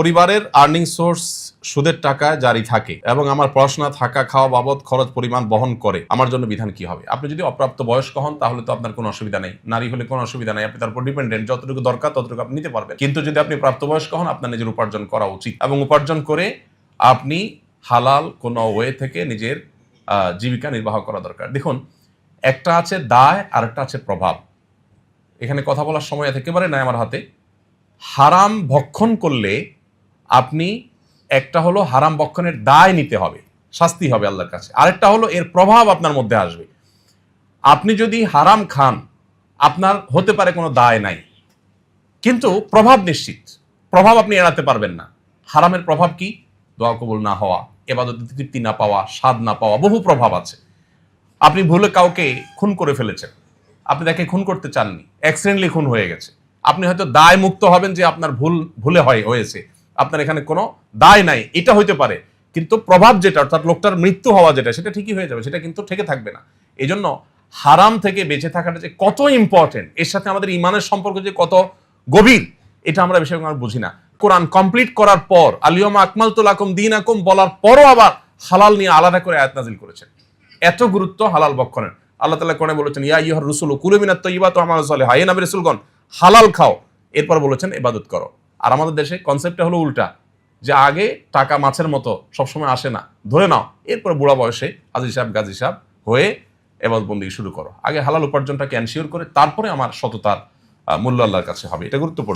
পরিবারের earning source সুদের টাকা জারি থাকে এবং আমার পড়াশোনা, থাকা, খাওয়া বাবদ খরচ পরিমাণ বহন করে, আমার জন্য বিধান কি হবে? আপনি যদি অপ্রাপ্ত বয়স্ক হন, তাহলে তো আপনার কোনো অসুবিধা নেই। নারী হলে কোনো অসুবিধা নেই, আপনি তার উপর ডিপেন্ডেন্ট যতটুকু দরকার ততটুকু আপনি নিতে পারবেন। কিন্তু যদি আপনি প্রাপ্তবয়স্ক হন, আপনার নিজের উপার্জন করা উচিত এবং উপার্জন করে আপনি হালাল কোনো ওয়ে থেকে নিজের জীবিকা নির্বাহ করা দরকার। দেখুন, একটা আছে দায় আর একটা আছে প্রভাব। এখানে কথা বলার সময় একেবারে নাই আমার হাতে। হারাম ভক্ষণ করলে আপনি একটা হলো হারাম বক্ষণের দায় নিতে হবে, শাস্তি হবে আল্লাহর কাছে। আরেকটা হলো এর প্রভাব আপনার মধ্যে আসবে। আপনি যদি হারাম খান, আপনার হতে পারে কোনো দায় নাই। কিন্তু প্রভাব নিশ্চিত। প্রভাব আপনি এড়াতে পারবেন না। হারামের প্রভাব কি? দোয়া কবুল না হওয়া, এবাদত তৃপ্তি না পাওয়া, স্বাদ না পাওয়া, বহু প্রভাব আছে। আপনি ভুলে কাউকে খুন করে ফেলেছেন। আপনি তাকে খুন করতে চাননি। অ্যাক্সিডেন্টলি খুন হয়ে গেছে। আপনি হয়তো দায় মুক্ত হবেন যে আপনার ভুল, ভুলে হয়, হয়েছে। আপনার এখানে কোনো দায় নাই, এটা হইতে পারে। কিন্তু প্রভাব যেটা, অর্থাৎ লোকটার মৃত্যু হওয়া যেটা, সেটা ঠিকই হয়ে যাবে, সেটা কিন্তু থেকে থাকবে না। এই জন্য হারাম থেকে বেঁচে থাকাটা যে কত ইম্পর্টেন্ট এর সাথে আমাদের ইমানের সম্পর্ক যে কত গভীর, এটা আমরা বেশি আমরা বুঝি না। কোরআন কমপ্লিট করার পর আলিয়মা আকমাল তুলাকুম দিন আকুম বলার পরও আবার হালাল নিয়ে আলাদা করে আয়াত নাজিল করেছেন। এত গুরুত্ব হালাল বক্ষণের। আল্লাহ তালা কোরআনে বলেছেন, ইয়া ইহর রসুল কুলুমিনাত তৈবা তো আমার চলে হাই নাবি রসুলগণ, হালাল খাও, এরপর বলেছেন এবাদত করো। আর আমাদের দেশে কনসেপ্টটা হলো উল্টা, যে আগে টাকা মাছের মতো সবসময় আসে না। ধরে নাও, এরপর বুড়া বয়সে আজি সাহেব, গাজী সাহেব হয়ে এবাদবন্দি শুরু করো। আগে হালাল উপার্জনটাকে এনশিওর করে তারপরে আমার সততার মূল্য আল্লাহর কাছে হবে। এটা গুরুত্বপূর্ণ।